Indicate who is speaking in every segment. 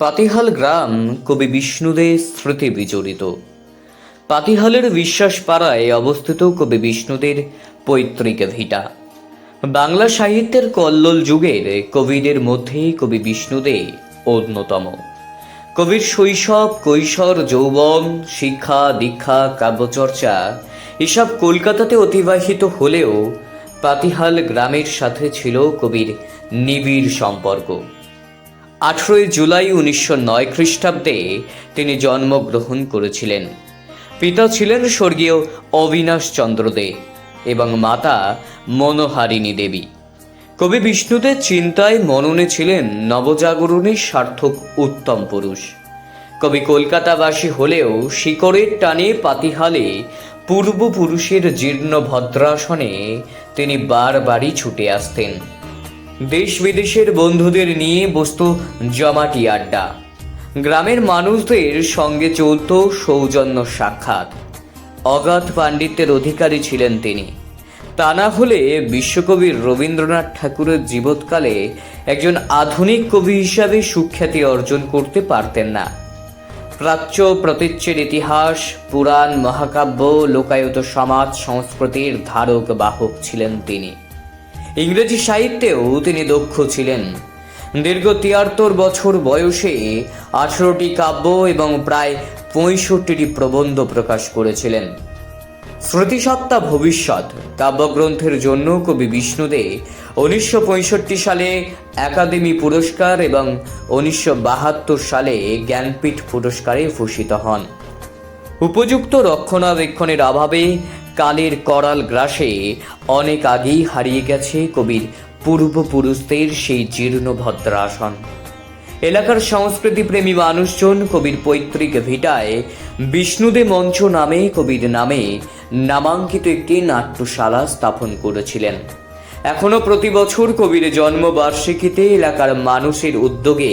Speaker 1: পাতিহাল গ্রাম কবি বিষ্ণুদের স্মৃতি বিজড়িত। পাতিহালের বিশ্বাস পাড়ায় অবস্থিত কবি বিষ্ণুদের পৈতৃক ভিটা। বাংলা সাহিত্যের কল্লোল যুগের কবিদের মধ্যে কবি বিষ্ণুদে অন্যতম। কবির শৈশব, কৈশোর, যৌবন, শিক্ষা, দীক্ষা, কাব্যচর্চা এসব কলকাতাতে অতিবাহিত হলেও পাতিহাল গ্রামের সাথে ছিল কবির নিবিড় সম্পর্ক। আঠেরোই জুলাই উনিশশো নয় খ্রিস্টাব্দে তিনি জন্মগ্রহণ করেছিলেন। পিতা ছিলেন স্বর্গীয় অবিনাশ চন্দ্র দে এবং মাতা মনোহারিণী দেবী। কবি বিষ্ণুদের চিন্তায় মননে ছিলেন নবজাগরণের সার্থক উত্তম পুরুষ। কবি কলকাতাবাসী হলেও শিকড়ের টানে পাতিহালে পূর্বপুরুষের জীর্ণ ভদ্রাসনে তিনি বারবারই ছুটে আসতেন। দেশ বিদেশের বন্ধুদের নিয়ে বসত জমাটি আড্ডা। গ্রামের মানুষদের সঙ্গে চলত সৌজন্য সাক্ষাৎ। অগাধ পাণ্ডিত্যের অধিকারী ছিলেন তিনি। তা না হলে বিশ্বকবি রবীন্দ্রনাথ ঠাকুরের জীবৎকালে একজন আধুনিক কবি হিসাবে সুখ্যাতি অর্জন করতে পারতেন না। প্রাচ্য প্রতীচ্যের ইতিহাস, পুরাণ, মহাকাব্য, লোকায়ত সমাজ, সংস্কৃতির ধারক বাহক ছিলেন তিনি। ইংরেজি সাহিত্যেও তিনি দক্ষ ছিলেন। দীর্ঘ তিয়াত্তর বছর বয়সে আঠেরোটি কাব্য এবং প্রায় পঁয়ষট্টিটি প্রবন্ধ প্রকাশ করেছিলেন। স্মৃতিসত্তা ভবিষ্যৎ কাব্যগ্রন্থের জন্য কবি বিষ্ণুদে উনিশশো পঁয়ষট্টি সালে একাডেমি পুরস্কার এবং উনিশশো বাহাত্তর সালে জ্ঞানপীঠ পুরস্কারে ভূষিত হন। উপযুক্ত রক্ষণাবেক্ষণের অভাবে কালের করাল গ্রাসে অনেক আগেই হারিয়ে গেছে কবির পূর্বপুরুষদের সেই জীর্ণ ভদ্রাসন। এলাকার সংস্কৃতিপ্রেমী মানুষজন কবির পৈতৃক ভিটায় বিষ্ণুদে মঞ্চ নামে কবির নামে নামাঙ্কিত একটি নাট্যশালা স্থাপন করেছিলেন। এখনও প্রতি বছর কবির জন্মবার্ষিকীতে এলাকার মানুষের উদ্যোগে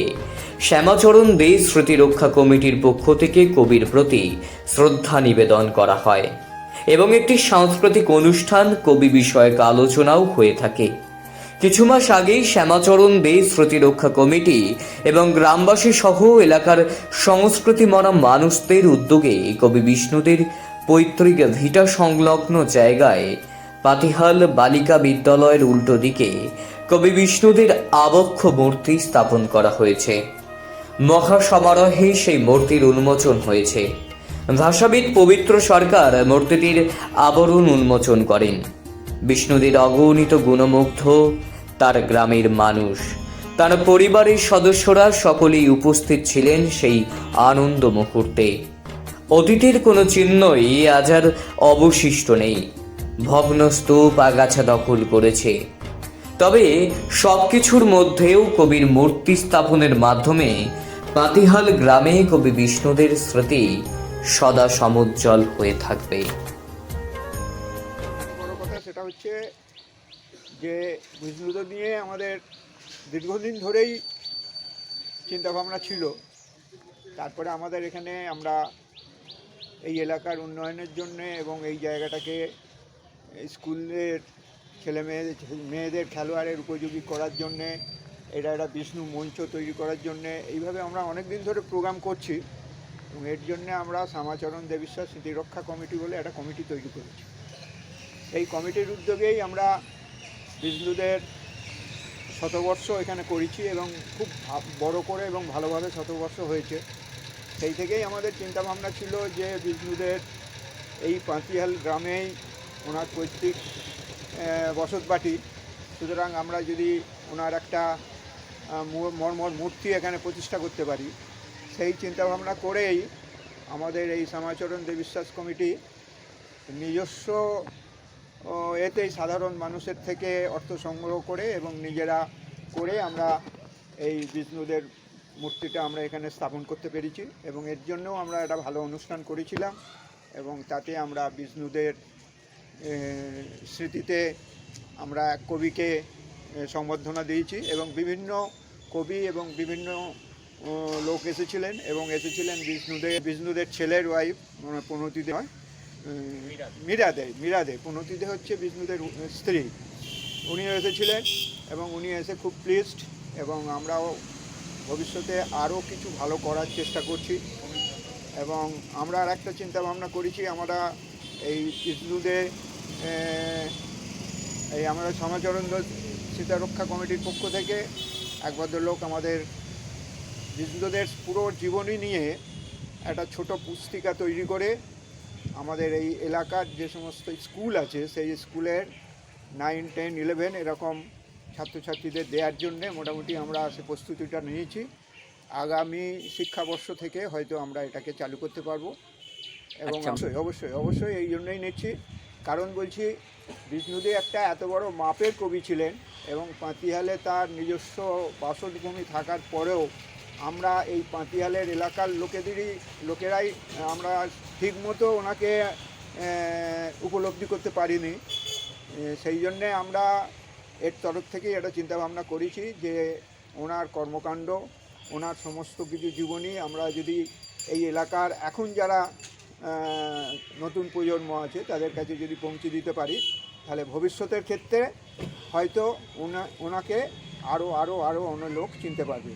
Speaker 1: শ্যামাচরণ দে স্মৃতি রক্ষা কমিটির পক্ষ থেকে কবির প্রতি শ্রদ্ধা নিবেদন করা হয়। এবং একটি সাংস্কৃতিক অনুষ্ঠান, কবি বিষয়ক আলোচনাও হয়ে থাকে। কিছু মাস আগেই শ্যামাচরণ দে স্মৃতি রক্ষা কমিটি এবং গ্রামবাসী সহ এলাকার সংস্কৃতি মনা মানুষদের উদ্যোগে কবি বিষ্ণুদের পৈতৃক ভিটা সংলগ্ন জায়গায় পাতিহাল বালিকা বিদ্যালয়ের উল্টো দিকে কবি বিষ্ণুদের আবক্ষ মূর্তি স্থাপন করা হয়েছে। মহা সমারোহে সেই মূর্তির উন্মোচন হয়েছে। ভাষাবিদ পবিত্র সরকার মূর্তিটির আবরণ উন্মোচন করেন। বিষ্ণুদের অগণিত গুণমুগ্ধ তার গ্রামের মানুষ। তার পরিবারের সদস্যরা সকলেই উপস্থিত ছিলেন সেই আনন্দ মুহূর্তে। অতীতের কোনো চিহ্নই আজ আর অবশিষ্ট নেই। ভগ্ন স্তূপ আগাছা দখল করেছে। তবে সবকিছুর মধ্যেও কবির মূর্তি স্থাপনের মাধ্যমে পাতিহাল গ্রামে কবি বিষ্ণুদের স্মৃতি সদা সমুজ্জ্বল হয়ে থাকবে।
Speaker 2: বড় কথা সেটা হচ্ছে যে বিষ্ণুদের নিয়ে আমাদের দীর্ঘদিন ধরেই চিন্তাভাবনা ছিল। তারপরে আমাদের এখানে আমরা এই এলাকার উন্নয়নের জন্য এবং এই জায়গাটাকে স্কুলের ছেলে মেয়েদের মেয়েদের খেলোয়াড়ের উপযোগী করার জন্যে এটা একটা বিষ্ণু মঞ্চ তৈরি করার জন্যে, এইভাবে আমরা অনেক দিন ধরে প্রোগ্রাম করছি। এবং এর জন্য আমরা শ্যামাচরণ দেবিশ্বাস স্মৃতিরক্ষা কমিটি বলে একটা কমিটি তৈরি করেছি। এই কমিটির উদ্যোগেই আমরা বিষ্ণুদের শতবর্ষ এখানে করেছি এবং খুব বড় করে এবং ভালোভাবে শতবর্ষ হয়েছে। সেই থেকেই আমাদের চিন্তাভাবনা ছিল যে বিষ্ণুদের এই পাঁচিহাল গ্রামেই ওনার পৈতৃক বসতবাটি। সুতরাং আমরা যদি ওনার একটা মর্মর মূর্তি এখানে প্রতিষ্ঠা করতে পারি সেই চিন্তাভাবনা করেই আমাদের এই সমাচরণ দেবিশ্বাস কমিটি নিজস্ব এতেই সাধারণ মানুষের থেকে অর্থ সংগ্রহ করে এবং নিজেরা করে আমরা এই বিষ্ণুদের মূর্তিটা আমরা এখানে স্থাপন করতে পেরেছি এবং এর জন্যও আমরা একটা ভালো অনুষ্ঠান করেছিলাম এবং তাতে আমরা বিষ্ণুদের স্মৃতিতে আমরা কবিকে এ, সংবর্ধনা দিয়েছি এবং বিভিন্ন কবি এবং বিভিন্ন লোক এসেছিলেন এবং এসেছিলেন বিষ্ণুদের বিষ্ণুদের ছেলের ওয়াইফ প্রণতি দেয় মীরা দে মীরা দে পুনতি দে হচ্ছে বিষ্ণুদের স্ত্রী। উনিও এসেছিলেন এবং উনি এসে খুব প্লিজড এবং আমরাও ভবিষ্যতে আরও কিছু ভালো করার চেষ্টা করছি। এবং আমরা আর একটা চিন্তা ভাবনা করেছি আমরা এই বিষ্ণুদের আহ, এই আমরা সমাচরণ সীতা রক্ষা কমিটির পক্ষ থেকে এক ভদ্রলোক আমাদের বিষ্ণুদের পুরো জীবনী নিয়ে একটা ছোট পুস্তিকা তৈরি করে আমাদের এই এলাকার যে সমস্ত স্কুল আছে সেই স্কুলের নাইন টেন ইলেভেন এরকম ছাত্রছাত্রীদের দেওয়ার জন্যে মোটামুটি আমরা সে প্রস্তুতিটা নিয়েছি। আগামী শিক্ষাবর্ষ থেকে হয়তো আমরা এটাকে চালু করতে পারব। এবং
Speaker 1: আচ্ছা।
Speaker 2: অবশ্যই অবশ্যই অবশ্যই এই জন্যই নিচ্ছি। কারণ বলছি বিষ্ণুদী একটা এত বড় মাপের কবি ছিলেন এবং পাঁতিহালে তার নিজস্ব বাসভূমি থাকার পরেও আমরা এই পাঁতিহালের এলাকার লোকেদেরই, লোকেরাই, আমরা ঠিকমতো ওনাকে উপলব্ধি করতে পারিনি। সেই জন্যে আমরা এর তরফ থেকেই এটা চিন্তাভাবনা করেছি যে ওনার কর্মকাণ্ড, ওনার সমস্ত কিছু জীবনী আমরা যদি এই এলাকার এখন যারা নতুন প্রজন্ম আছে তাদের কাছে যদি পৌঁছে দিতে পারি, তাহলে ভবিষ্যতের ক্ষেত্রে হয়তো ওনা, ওনাকে আরও আরও আরও অন্য লোক চিনতে পারবে।